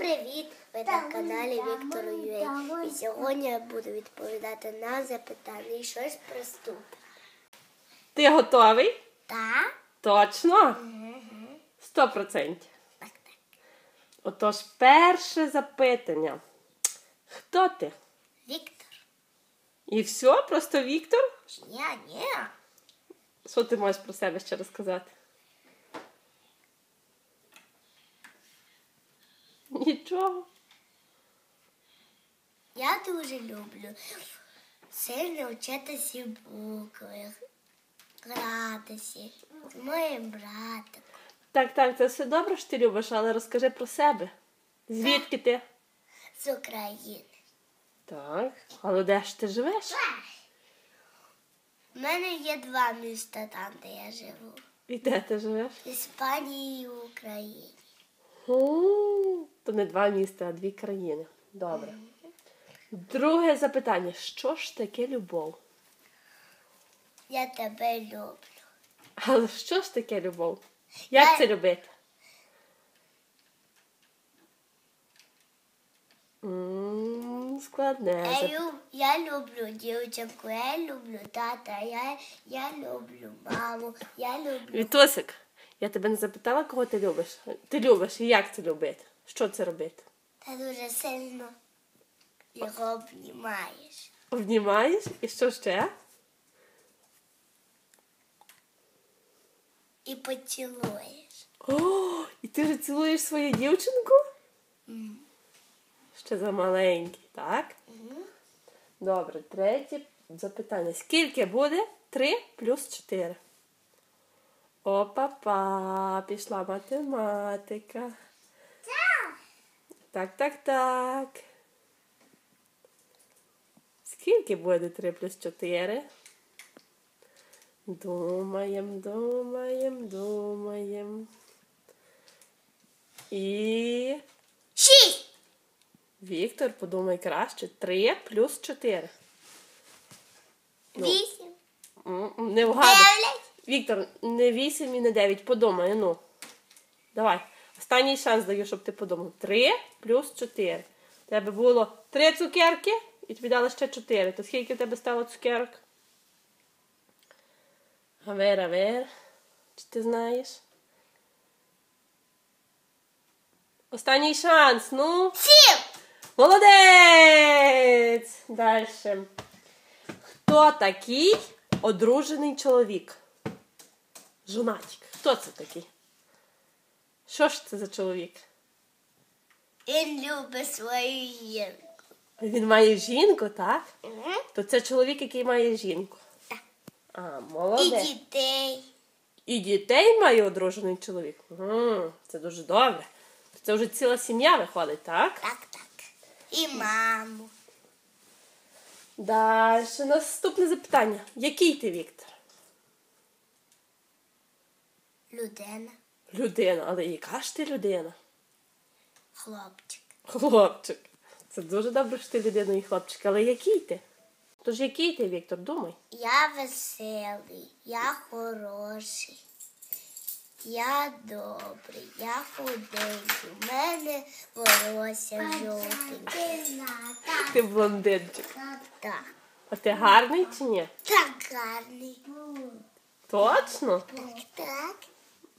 привіт! Ви на каналі Віктор Юей. І сьогодні я буду відповідати на запитання і щось приступити. Ти готовий? Так? Точно? Сто процентів. Так, так. Отож, перше запитання. Хто ти? Віктор. І все? Просто Віктор? Ні, ні. Що ти можеш про себе ще розказати? Нічого. Я дуже люблю сильно вчитися букви, гратися з моїм братом. Так, так, це все добре, що ти любиш, але розкажи про себе. Звідки ти? з України. Так, але де ж ти живеш? У мене є два міста там, де я живу. І де ти живеш? В Іспанії і в Україні. То не два міста, а дві країни. Добре. Друге запитання: що ж таке любов? Я тебе люблю. Але що ж таке любов? Як Я- це любити? Складне. Я, зап- люб, я люблю дівчинку, я люблю тата, я, я люблю маму, я люблю. Вітосик, я тебе не запитала, кого ти любиш. Ти любиш і як це любити? Що це робити? Та дуже сильно його обнімаєш. Обнімаєш? І що ще? І поцілуєш. О, і ти вже цілуєш свою дівчинку? Ще за маленький, так? Добре, третє запитання. Скільки буде 3 плюс 4? Опа-па, пішла математика. Так, так, так. Скільки буде 3 плюс 4? Думаєм, думаєм, думаєм. І Шість! Віктор, подумай краще. 3 плюс 4. Ну. Не вгадуй. Віктор, не 8 і не 9. Подумай, ну. Давай. Останній шанс даю, щоб ти подумав. 3 плюс 4. У тебе було 3 цукерки і тобі дали ще 4. То скільки в тебе стало цукерок? Авер, авер. Чи ти знаєш? Останній шанс, ну. Сім! Молодець! Далі. Хто такий одружений чоловік? Жонатик. Хто це такий? Що ж це за чоловік? Він любить свою жінку. Він має жінку, так? Угу. То це чоловік, який має жінку. Так. А, І молодець. дітей. І дітей має одружений чоловік. М, Це дуже добре. Це вже ціла сім'я виходить, так? Так, так. І маму. Далі. Наступне запитання. Який ти Віктор? Людина. Людина, але яка ж ти людина? Хлопчик. Хлопчик. Це дуже добре, що ти людина і хлопчик, але який ти? Тож який ти, Віктор, думай. Я веселий, я хороший, я добрий, я худенький, у мене волосся жовтеньке. Ти блондинчик. Так, А ти гарний чи ні? так гарний. Точно? Так,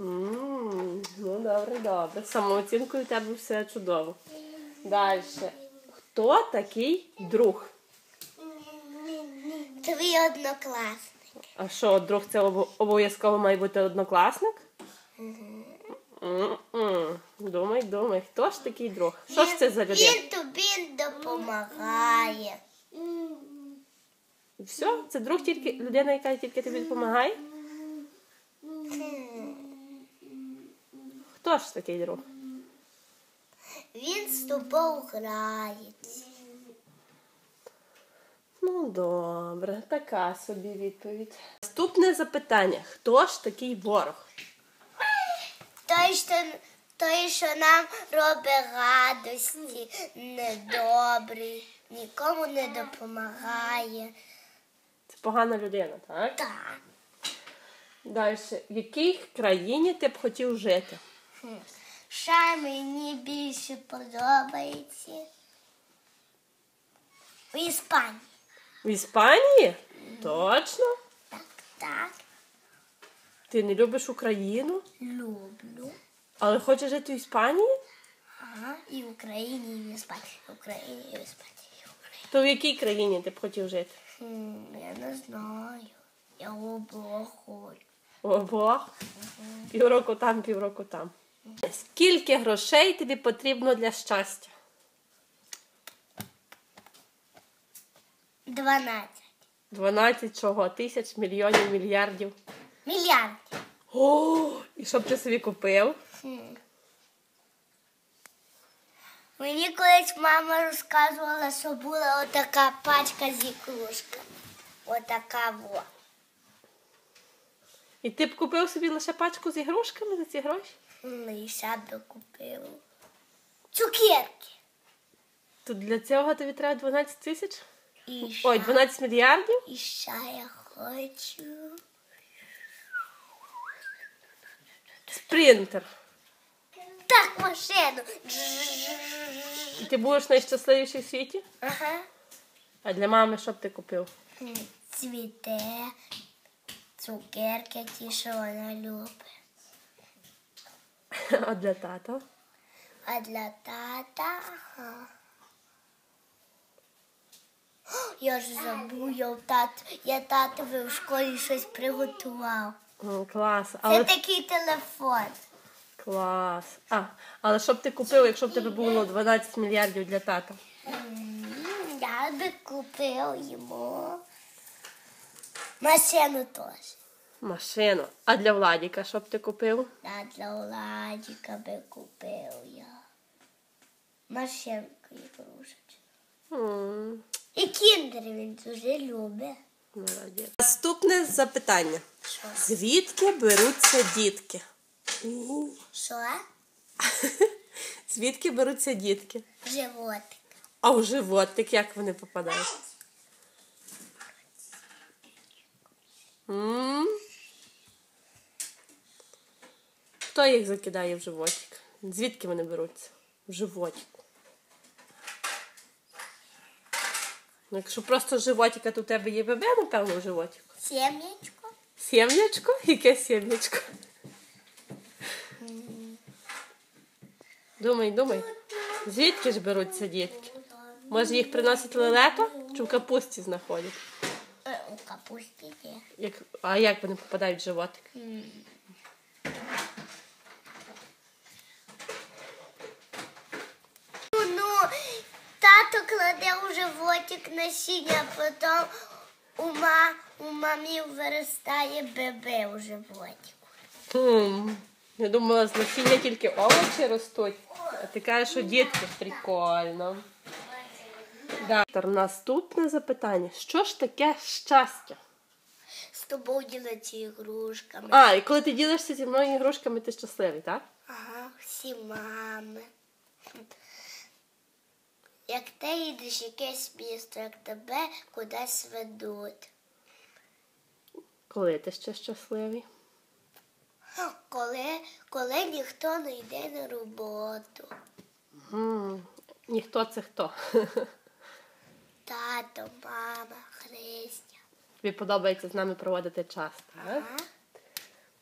так. м ну, добре, добре. Самооцінкою у тебе все чудово. Далі. Хто такий друг? Твій однокласник. А що, друг це обо- обов'язково має бути однокласник? М-м. Думай, думай, хто ж такий друг? Що ж це за людина? Він тобі допомагає. Все, це друг тільки людина, яка тільки тобі допомагає? Хто ж такий друг? Він з тобою грається. Ну, добре, така собі відповідь. Наступне запитання: хто ж такий ворог? Той, що, той, що нам робить радості, недобрий, нікому не допомагає. Це погана людина, так? Так. Далі, в якій країні ти б хотів жити? Що мені більше подобається? В Іспанії. В Іспанії? Точно? Так, так. Ти не любиш Україну, Люблю. але хочеш жити в Іспанії? Ага. І в Україні, і в Іспанії. В Україні, і в Іспанії. і в Україні. То в якій країні ти б хотів жити? Хм, я не знаю. Я обох хочу. О, Бог. Півроку там, півроку там. Скільки грошей тобі потрібно для щастя? 12. 12 чого? Тисяч, мільйонів, мільярдів. Мільярдів. О, і що б ти собі купив? Хм. Мені колись мама розказувала, що була отака пачка з ікрушками. Отака во. І ти б купив собі лише пачку з ігрушками за ці гроші? Ну і купила. Цукерки. То для цього тобі треба 12 тисяч? І Ой, 12 мільярдів? і ще я хочу. Спринтер. Так, машину. І ти будеш найщасливіший в світі? Ага. А для мами що б ти купив? Цвіте, цукерки ті, що вона любить. А для тата? А для тата. Ага. Я ж забув, я, тат, я татові в школі щось приготував. О, клас. Це Але такий телефон. клас. А, але що б ти купив, якщо б тебе було 12 мільярдів для тата? Я би купив йому машину теж. Машину. А для Владіка що б ти купив? А для Владіка би купив я. Машинку ігрушечку. І кіндер він дуже любить. Молодець. Наступне запитання. Що? Звідки беруться дітки? Що? Звідки беруться дітки? Животик. А у животик як вони попадають? М? Хто їх закидає в животик? Звідки вони беруться? В животику. Ну, якщо просто животика, то у тебе є бебе, напевно, в животику. Сім'ячко. Сім'ячко? Яке сім'ячко? Думай, думай. Звідки ж беруться дітки? Може їх приносить лелека чи в капусті знаходять? Е, У капусті є. Як, а як вони попадають в животик? Ну, тато у животик насіння, а потім у, ма, у мамі виростає бебе у животику. Хм, я думала, з насіння тільки овочі ростуть. А ти кажеш, що дітки прикольно. Да. Наступне запитання. Що ж таке щастя? З тобою ділиться ігрушками. А, і коли ти ділишся зі мною ігрушками, ти щасливий, так? Ага, всі мами. Як ти їдеш якесь місто, як тебе кудись ведуть. Коли ти ще щасливий? Коли, коли ніхто не йде на роботу. М, Ніхто це хто. Тато, мама, Христя. Тобі подобається з нами проводити час, так? Ага.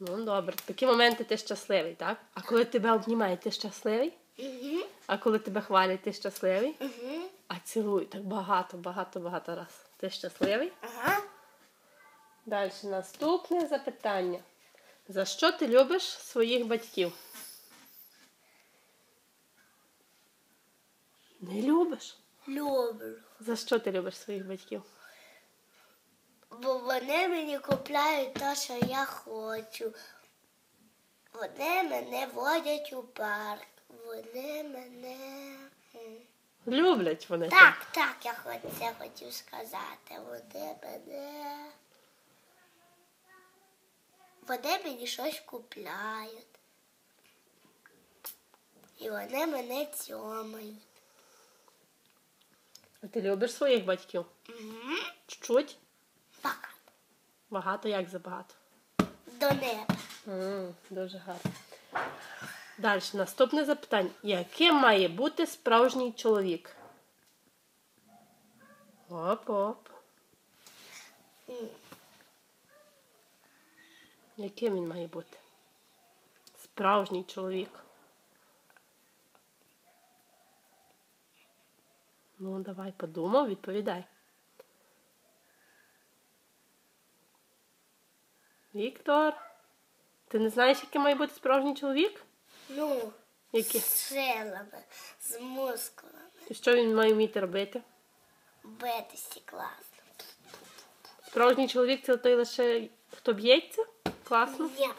Ну, добре. В такі моменти ти щасливий, так? А коли тебе обнімають, ти щасливий? Угу. А коли тебе хвалять, ти щасливий? Угу. А цілують так багато, багато, багато раз. Ти щасливий? Ага. Далі наступне запитання. За що ти любиш своїх батьків? Не любиш? Люблю. За що ти любиш своїх батьків? Бо вони мені купляють те, що я хочу. Вони мене водять у парк. Вони мене. Люблять вони. тебе. Так, так, я хоч- це хотів сказати. Вони мене. Вони мені щось купляють. І вони мене цьомають. А ти любиш своїх батьків? Угу. Чуть-чуть? Пока. Багато як забагато. До неба. М, дуже гарно. Далі, наступне запитання. Яким має бути справжній чоловік? Оп-оп. Яким він має бути? Справжній чоловік. Ну, давай подумав, відповідай. Віктор, ти не знаєш, яким має бути справжній чоловік? Ну, Які? з силами, з мускулами. І що він має вміти робити? Битися класно. Справжній чоловік це той лише хто б'ється? Класно. Ні.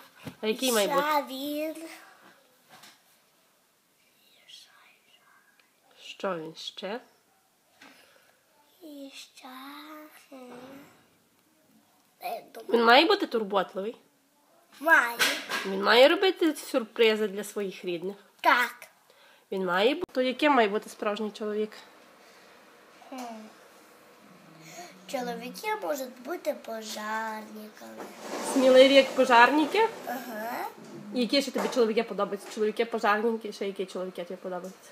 А який має бути? Він. Що він ще? І ще. Він має бути турботливий. Має. Він має робити сюрпризи для своїх рідних. Так. Він має бути. То яким має бути справжній чоловік? Чоловіки можуть бути пожарниками. Сміливі як пожарники. Ага. Які ще тобі чоловіки подобаються? Чоловіки пожарники, ще які чоловіки тобі подобаються?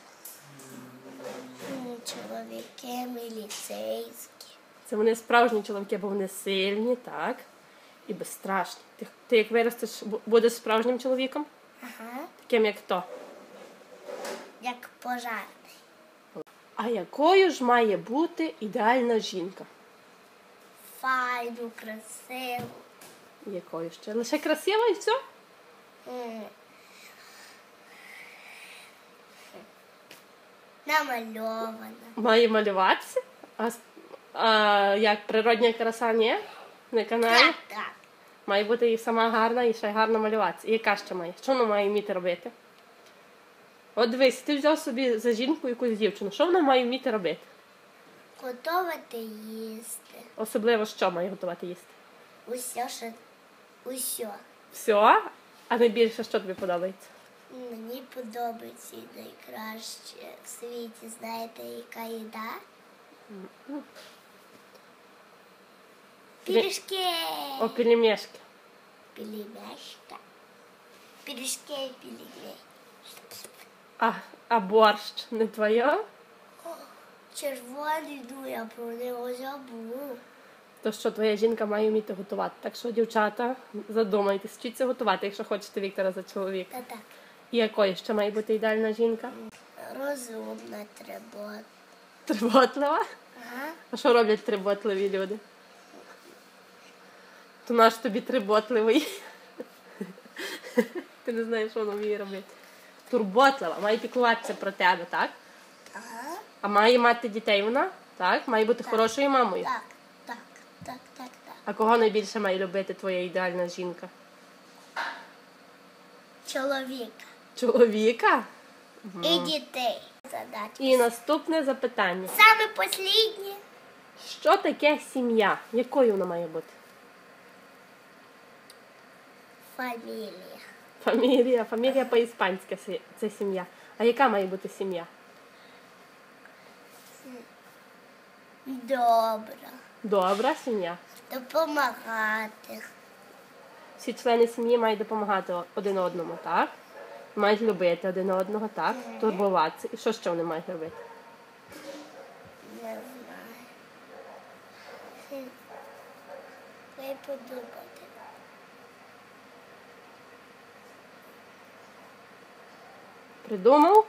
Чоловіки міліцейські. Це вони справжні чоловіки, бо вони сильні, так? І безстрашні. Ти, ти як виростеш, будеш справжнім чоловіком? Ага. Таким як хто? Як пожарний. А якою ж має бути ідеальна жінка? Файну, красиву. Якою ще? Лише красива і все? Намальована. Має малюватися? А, а як природня краса ні? На каналі? Так, так. Має бути і сама гарна, і ще й гарно малюватися. І яка ще має? Що вона має вміти робити? От дивись, ти взяв собі за жінку якусь дівчину. Що вона має вміти робити? Готувати їсти. Особливо що має готувати їсти? Усе, що усе. Все? А найбільше що тобі подобається? Мені подобається найкраще в світі. Знаєте, яка їда? Пиріжки. О, пельмешки. Пельмешка. Пиріжки пельмешки. А, а борщ не твоє? Червоний, ну я про нього забув. То що твоя жінка має вміти готувати. Так що, дівчата, задумайтесь, вчіться готувати, якщо хочете Віктора за чоловіка. Та так. І якою ще має бути ідеальна жінка? Розумна треба. Триботлива? Ага. А що роблять триботливі люди? То наш тобі триботливий. Ти не знаєш, що воно вміє робити. Турботлива, має піклуватися про тебе, так? Ага. А має мати дітей вона? Так? Має бути Так. хорошою мамою. Так, так, так, так, так. А кого найбільше має любити твоя ідеальна жінка? Чоловіка. Чоловіка? І дітей. Задача. І наступне запитання. Саме посліднє. Що таке сім'я? Якою вона має бути? Фамілія. Фамілія. Фамілія по-іспанськи це- сім'я. А яка має бути сім'я? Добра. Добра сім'я. Допомагати. Всі члени сім'ї мають допомагати один одному, так? Мають любити один одного, так? Турбуватися. І що ще вони мають робити? Не знаю. Хм. Дай подумати. М,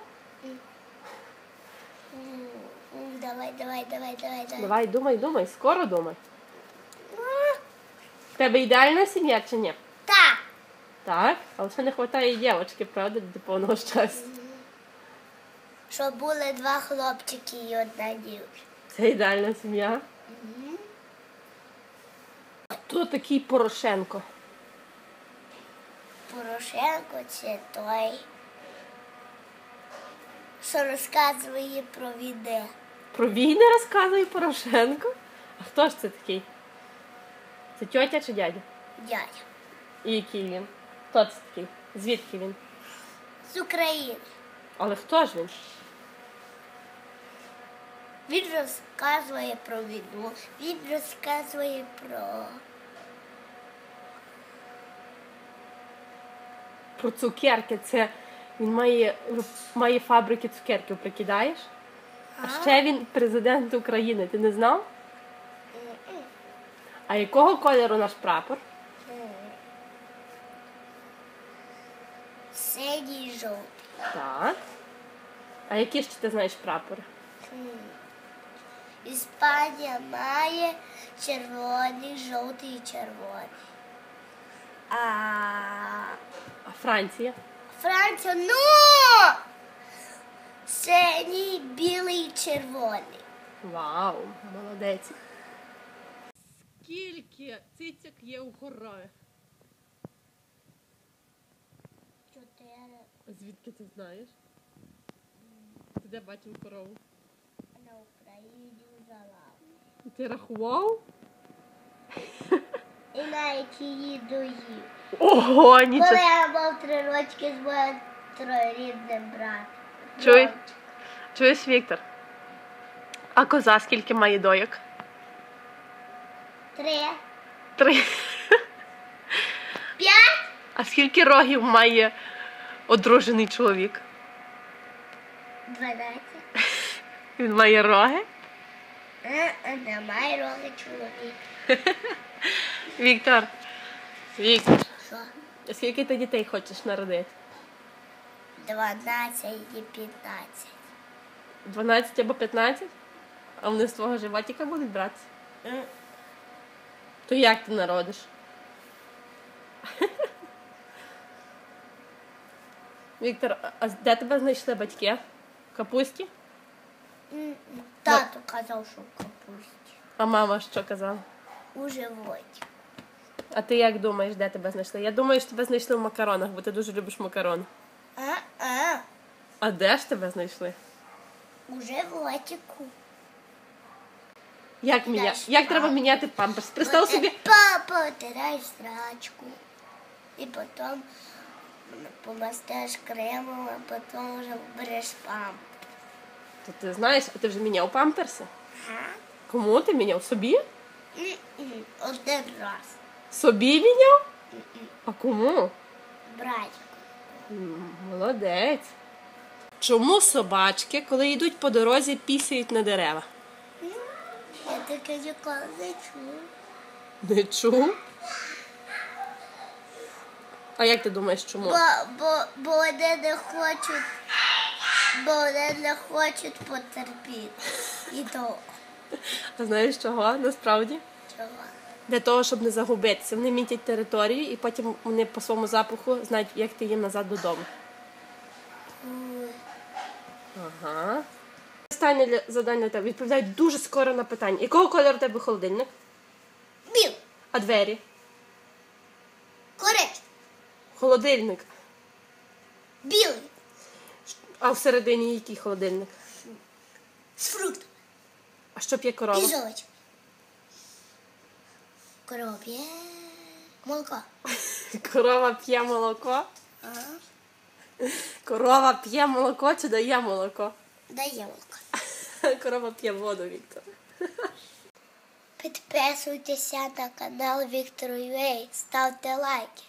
Давай, давай, давай, давай, давай. Давай, думай, думай, скоро думай. А, В тебе ідеальна сім'я чи ні? Так. Так, але ще не вистачає і дівчинки, правда, до повного щастя. Щоб були два хлопчики і одна дівчина. Це ідеальна сім'я. Хто такий Порошенко? Порошенко це той, що розказує про війни. Про війни розказує Порошенко? А хто ж це такий? Це тьотя чи дядя? Дядя. І який він? Хто це такий? Звідки він? З України. Але хто ж він? Він розказує про війну, він розказує про Про цукерки. Це Він має, має фабрики цукерків, прикидаєш? А ще він президент України, ти не знав? А якого кольору наш прапор? Синій жовтий. Так. А які ще ти знаєш прапори? Іспанія має червоний, жовтий і червоний. А А Франція? Франція, ну! Синій, білий, червоний. Вау, молодець. Скільки цицяк є у корови? Чотири Звідки ти знаєш? Ти де бачив корову? на Україні взяла. Ти рахував? І навіть її доїв. Ого, Коли нічого. я мав три рочки з моїм троюрідним братом. Чуй. Чуєш, Віктор? А коза скільки має дойок? Три. Три. П'ять. А скільки рогів має одружений чоловік? Дванадцять. Він має роги? Е, е, Немає роги чоловік. Віктор. Віктор. Що? Скільки ти дітей хочеш народити? Дванадцять і п'ятнадцять. 12 або 15? А вони з твого животика будуть братися? М. То як ти народиш? Віктор, а де тебе знайшли батьки? В капусті? Тато казав, що в капусті. А мама що казала? У животі. А ти як думаєш, де тебе знайшли? Я думаю, що тебе знайшли в макаронах, бо ти дуже любиш макарони. А-а. А де ж тебе знайшли? У животику. Як, міня... Як треба міняти памперс? Представ собі. Папа, тирай страчку. І потім помастиш кремом, а потім вже береш памп. То ти знаєш, а ти вже міняв памперси? Ага. Кому ти міняв? Собі? Один раз. Собі міняв? А кому? Братику. Молодець. Чому собачки, коли йдуть по дорозі, пісяють на дерева? Я таке ніколи не чула. Не чув. А як ти думаєш, чому? Бо, бо, бо вони не хочуть, бо вони не хочуть потерпіти. І то А знаєш чого? Насправді? чого? Для того, щоб не загубитися. Вони мітять територію і потім вони по своєму запаху знають, як ти їм назад додому. Ага. Останнє для завдання для тебе. Відповідай дуже скоро на питання. Якого кольору у тебе холодильник? Біл, А двері? корич, Холодильник. білий, А всередині який холодильник? з фруктом А що п'є і корова? Короб'є молоко. Корова п'є молоко. Ага. Корова п'є молоко чи дає молоко? Дає молоко. Корова п'є воду, Віктор. Підписуйтеся на канал Віктор Юей, ставте лайки.